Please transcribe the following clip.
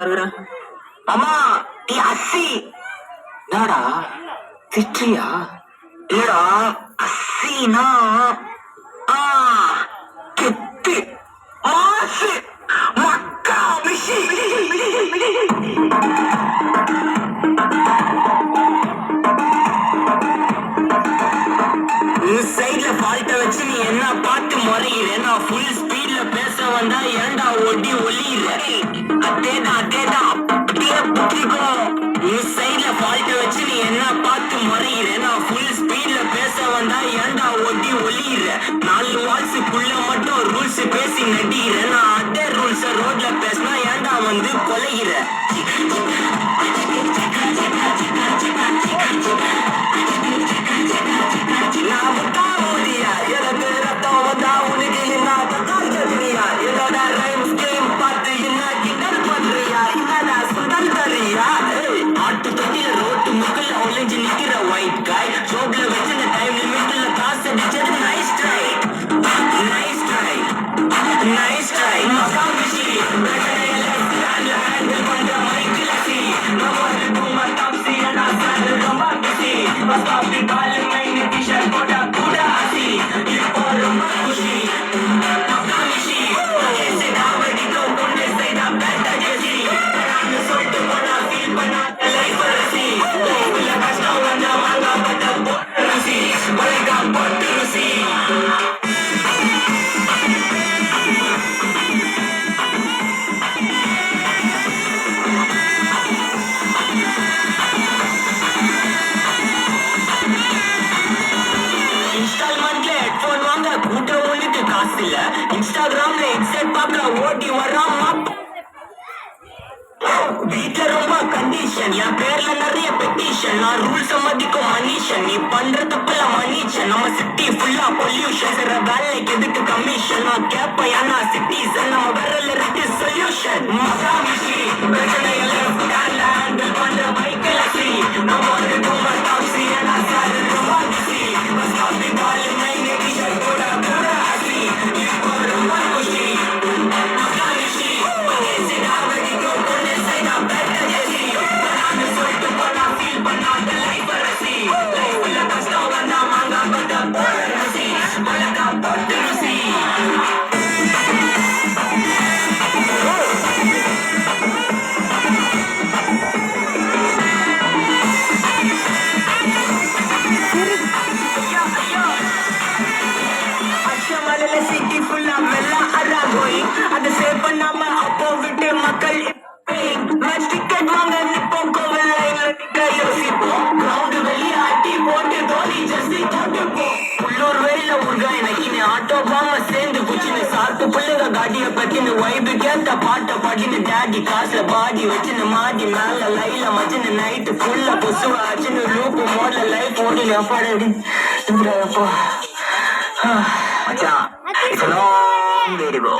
அம்மா நீ அசி என்னடா? திட்டியா? இல்லடா அசினா ஆ கெத்து. மாசு. மக்கா மிஷி. சைட்ல ஃபால்ட்ட வச்சு நீ என்ன பாட்டு முறையிற? நான் ஃபுல் ஸ்பீட்ல பேச வந்தா ஏன்டா ஒட்டி ஒளியிற? அதேதான் பேச ஏண்டா ஏன்டா ஒட்டி ஒளியிற? நாலு வால்ஸுக்குள்ள மட்டும் ரூல்ஸ் பேசி நடிகிற நான் அதே ரூல்ஸ ரோட்ல பேசினா ஏன்டா வந்து கொலைகிற உங்களுக்கு இல்ல இன்ஸ்டாகிராம்ல எக்ஸைட் பார்க்க ஓடி வர்றான் வீட்டுல ரொம்ப கண்டிஷன் என் பேர்ல நிறைய பெட்டிஷன் நான் ரூல்ஸ் மதிக்கும் மனுஷன். நீ பண்ற தப்புல மன்னிச்சன் நம்ம சிட்டி ஃபுல்லா பொல்யூஷன் வேலைக்கு எதுக்கு கமிஷன் நான் கேட்பேன் ஏன்னா சிட்டிசன் நம்ம விரல்ல இருக்கு சொல்யூஷன் அச்சமலையில சிட்டி ஃபுல்லா மெல்ல அறாகோய் அதை சேவ் பண்ணாம அப்போ விட்டு மக்கள் மேட்ச் டிக்கெட் வாங்க நிப்போம் கோவில் லைன்ல நிக்க யோசிப்போம் கிரவுண்ட் வெளிய அட்டி போட்டு தோனி ஜெர்சி போட்டுப்போம் உள்ளூர் வெளியில உருகாய் நக்கின்னு ஆட்டோ பாம சேர்ந்து குச்சின்னு சாப்பிட்டு பிள்ளைங்க காட்டிய பத்தின்னு வைபு கேட்ட பாட்ட பாடின்னு டேடி காசுல பாடி வச்சுன்னு மாடி மேல லைல மச்சின்னு நைட்டு ஃபுல்லா கொசுவ ஆச்சுன்னு லூப்பு மோட்ல லைஃப் ஓடினு அப்பாடி எப்போ மச்சான் it's a long way to go.